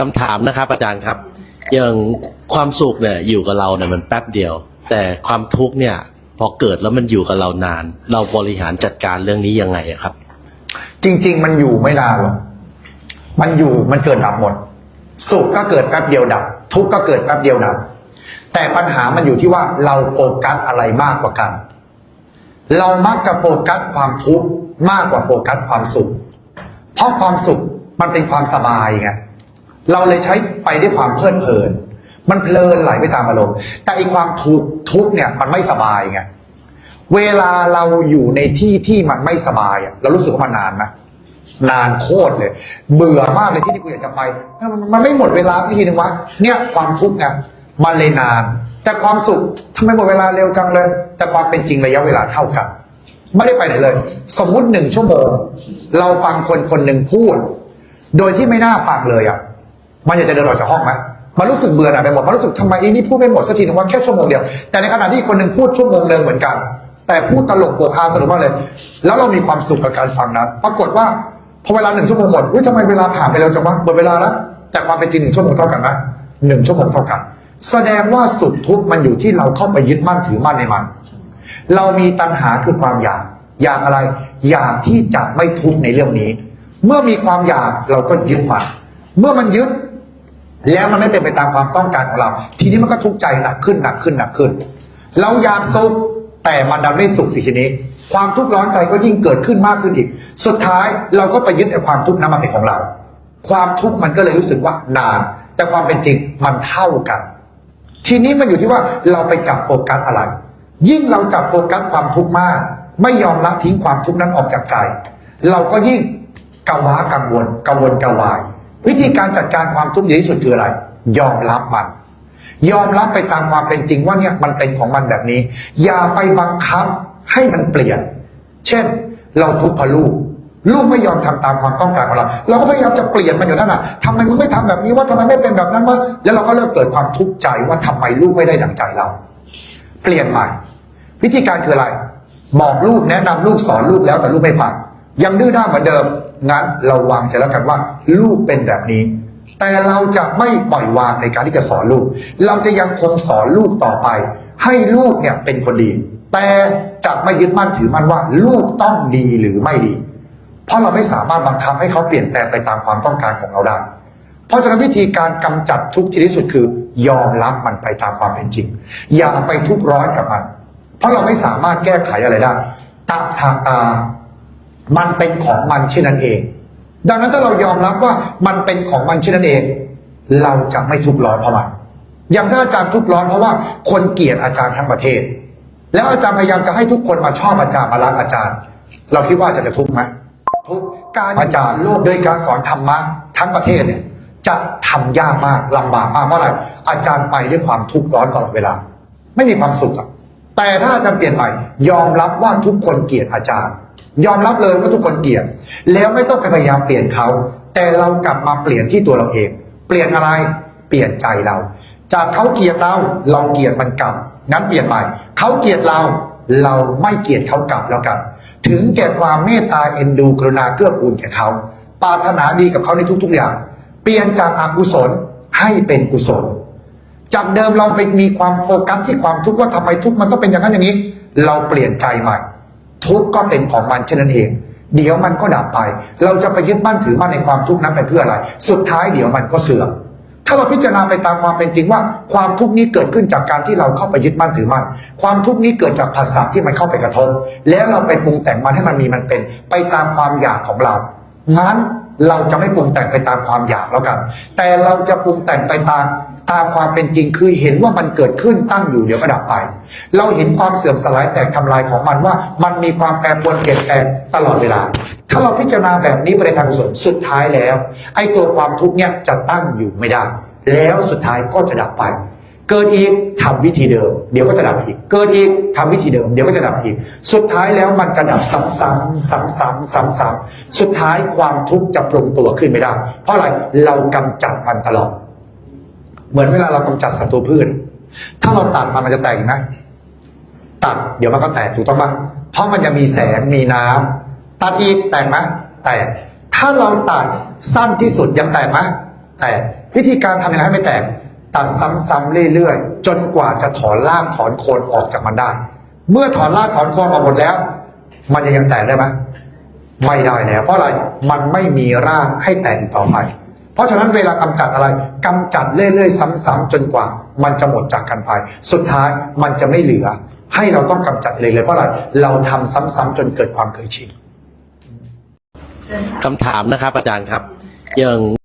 คำถามนะครับ อาจารย์ครับ อย่างความสุขเนี่ยอยู่กับเราเนี่ยมันแป๊บเดียว แต่ความทุกข์เนี่ยพอเกิดแล้วมันอยู่กับเรานาน เราบริหารจัดการเรื่องนี้ยังไงอะครับ จริง ๆ มันอยู่ไม่นานหรอกมันอยู่มันเกิดดับหมด สุขก็เกิดแป๊บเดียวดับ ทุกข์ก็เกิดแป๊บเดียวดับ แต่ปัญหามันอยู่ที่ว่าเราโฟกัสอะไรมากกว่ากัน เรามักจะโฟกัสความทุกข์มากกว่าโฟกัสความสุข เพราะความสุขมันเป็นความสบายไง เราเลยใช้ไปด้วยความเพลิดเพลิน มันเพลินไหลไปตามอารมณ์ แต่อีความทุกข์ทุกเนี่ยมันไม่สบายไง เวลาเราอยู่ในที่ที่มันไม่สบายอะเรารู้สึกว่ามันนานไหมนานโคตรเลย เบื่อมากเลยที่ที่กูอยากจะไป มันไม่หมดเวลาสักทีหนึ่งวะ เนี่ยความทุกข์ไงมันเลยนาน แต่ความสุขทำไมหมดเวลาเร็วจังเลย แต่ความเป็นจริงระยะเวลาเท่ากัน ไม่ได้ไปไหนเลย สมมุติหนึ่งชั่วโมง เราฟังคนคนหนึ่งพูด โดยที่ไม่น่าฟังเลยอะ มันอยากจะเดินออกจากห้องไหมมันรู้สึกเบื่อหน่ายไปหมด มันรู้สึกทำไมไอ้นี่พูดไม่หมดสักทีนึงว่าแค่ชั่วโมงเดียว แต่ในขณะที่คนหนึ่งพูดชั่วโมงเดิมเหมือนกัน แต่พูดตลกโปกฮาสนุกมากเลย แล้วเรามีความสุขกับการฟังนั้น ปรากฏว่าพอเวลาหนึ่งชั่วโมงหมดอุ้ยทำไมเวลาผ่านไปเร็วจังวะหมดเวลาแล้ว แต่ความเป็นจริงหนึ่งชั่วโมงเท่ากันไหมหนึ่งชั่วโมงเท่ากัน แสดงว่าสุขทุกข์มันอยู่ที่เราเข้าไปยึดมั่นถือมั่นในมัน เรามีตัณหาคือความอยาก อยากอะไร อยากที่จะไม่ทุกข์ในเรื่องนี้ เมื่อมีความอยากเราก็ยึดมัน เมื่อมันยึด แล้วมันไม่เป็นไปตามความต้องการของเรา ทีนี้มันก็ทุกข์ใจหนักขึ้นหนักขึ้นหนักขึ้น เราอยากสุขแต่มันดันไม่สุขสิทีนี้ ความทุกข์ร้อนใจก็ยิ่งเกิดขึ้นมากขึ้นอีก สุดท้ายเราก็ไปยึดไอ้ความทุกข์นั้นมาเป็นของเรา ความทุกข์มันก็เลยรู้สึกว่านาน แต่ความเป็นจริงมันเท่ากัน ทีนี้มันอยู่ที่ว่าเราไปจับโฟกัสอะไร ยิ่งเราจับโฟกัสความทุกข์มาก ไม่ยอมละทิ้งความทุกข์นั้นออกจากใจ เราก็ยิ่งกะว้ากังวลกังวลกระวาย วิธีการจัดการความทุกข์ดีที่สุดคืออะไร ยอมรับมัน ยอมรับไปตามความเป็นจริงว่าเนี่ยมันเป็นของมันแบบนี้ อย่าไปบังคับให้มันเปลี่ยน เช่น เราทุกข์เพราะลูกลูกไม่ยอมทำตามความต้องการของเรา เราก็พยายามจะเปลี่ยนมันอยู่นั่นน่ะทำไมมึงไม่ทำแบบนี้ว่าทำไมไม่เป็นแบบนั้นวะแล้วเราก็เริ่มเกิดความทุกข์ใจว่าทำไมลูกไม่ได้ดังใจเรา เปลี่ยนใหม่ วิธีการคืออะไร บอกลูกแนะนำลูกสอนลูกแล้วแต่ลูกไม่ฟัง ยังดื้อด้านเหมือนเดิม งั้นเราวางใจแล้วกันว่า ลูกเป็นแบบนี้ แต่เราจะไม่ปล่อยวางในการที่จะสอนลูก เราจะยังคงสอนลูกต่อไป ให้ลูกเนี่ยเป็นคนดี แต่จะไม่ยึดมั่นถือมั่นว่า ลูกต้องดีหรือไม่ดี เพราะเราไม่สามารถบังคับให้เขาเปลี่ยนแปลงไปตามความต้องการของเราได้ เพราะฉะนั้นวิธีการกำจัดทุกข์ที่ที่สุดคือ ยอมรับมันไปตามความเป็นจริง อย่าไปทุกข์ร้อนกับมัน เพราะเราไม่สามารถแก้ไขอะไรได้ตาทางตา มันเป็นของมันเช่นนั้นเอง ดังนั้นถ้าเรายอมรับว่ามันเป็นของมันเช่นนั้นเอง เราจะไม่ทุกข์ร้อนเพราะมันอย่างถ้าอาจารย์ทุกข์ร้อนเพราะว่าคนเกลียดอาจารย์ทั้งประเทศ แล้วอาจารย์พยายามจะให้ทุกคนมาชอบอาจารย์มารักอาจารย์ เราคิดว่าอาจารย์จะทุกข์ไหมทุกการอาจารย์โลกโดยการสอนธรรมะทั้งประเทศเนี่ยจะทำยากมากลำบากมากเพราะอะไรอาจารย์ไปด้วยความทุกข์ร้อนตลอดเวลา ไม่มีความสุขอะแต่ถ้าอาจารย์เปลี่ยนใหม่ยอมรับว่าทุกคนเกลียดอาจารย์ ยอมรับเลยว่าทุกคนเกลียด แล้วไม่ต้องไปพยายามเปลี่ยนเขา แต่เรากลับมาเปลี่ยนที่ตัวเราเอง เปลี่ยนอะไร เปลี่ยนใจเรา จากเขาเกลียดเรา เราเกลียดมันกลับ งั้นเปลี่ยนใหม่ เขาเกลียดเรา เราไม่เกลียดเขากลับแล้วกัน ถึงแก่ความเมตตาเอ็นดูกรุณาเกื้อกูลแก่เขาปรารถนาดีกับเขาในทุก ๆอย่าง เปลี่ยนจากอกุศลให้เป็นกุศล จากเดิมเราไปมีความโฟกัสที่ความทุกข์ว่าทำไมทุกข์มันต้องเป็นอย่างนั้นอย่างนี้ เราเปลี่ยนใจใหม่ ทุกข์ก็เป็นของมันเช่นนั้นเอง เดี๋ยวมันก็ดับไป เราจะไปยึดมั่นถือมั่นในความทุกข์นั้นไปเพื่ออะไร สุดท้ายเดี๋ยวมันก็เสื่อมถ้าเราพิจารณาไปตามความเป็นจริงว่า ความทุกข์นี้เกิดขึ้นจากการที่เราเข้าไปยึดมั่นถือมั่นความทุกข์นี้เกิดจากภาษาที่มันเข้าไปกระทบ แล้วเราไปปรุงแต่งมันให้มันมีมันเป็น ไปตามความอยากของเรางั้นเราจะไม่ปรุงแต่งไปตามความอยากแล้วกัน แต่เราจะปรุงแต่งไปตาม ตามความเป็นจริงคือเห็นว่ามันเกิดขึ้นตั้งอยู่เดี๋ยวก็ดับไป เราเห็นความเสื่อมสลายแตกทำลายของมันว่า มันมีความแปรปรวนเปลี่ยนแปลงตลอดเวลา ถ้าเราพิจารณาแบบนี้ไปในทางกุศลสุดท้ายแล้ว ไอ้ตัวความทุกข์เนี่ยจะตั้งอยู่ไม่ได้ แล้วสุดท้ายก็จะดับไป เกิดอีกทำวิธีเดิม เดี๋ยวก็จะดับอีก เกิดอีกทำวิธีเดิม เดี๋ยวก็จะดับอีก สุดท้ายแล้วมันจะดับซ้ำๆซ้ำๆซ้ำๆสุดท้ายความทุกข์จะปรุงตัวขึ้นไม่ได้ เพราะอะไรเรากำจัดมันตลอด เหมือนเวลาเรากำจัดศัตรูพืช ถ้าเราตัดมันมันจะแตกไหมตัดเดี๋ยวมันก็แตกถูกต้องปะเพราะมันยังมีแสงมีน้ำตัดอีกแตกไหมแตกถ้าเราตัดสั้นที่สุดยังแตกไหมแตกวิธีการทำยังไงให้ไม่แตก ตัดซ้ำๆเรื่อยๆ จนกว่าจะถอนรากถอนโคนออกจากมันได้ เมื่อถอนรากถอนโคนออกหมดแล้ว มันยังยังแตกได้ไหมไม่ได้แล้วเพราะอะไรมันไม่มีรากให้แตกต่อไป เพราะฉะนั้นเวลากำจัดอะไรกำจัดเรื่อยๆ ซ้ำๆจนกว่า มันจะหมดจากกันพายสุดท้ายมันจะไม่เหลือ ให้เราต้องกำจัดเลยเลยเพราะอะไรเราทำซ้ำๆจนเกิดความเคยชินคำถามนะครับอาจารย์ครับอย่าง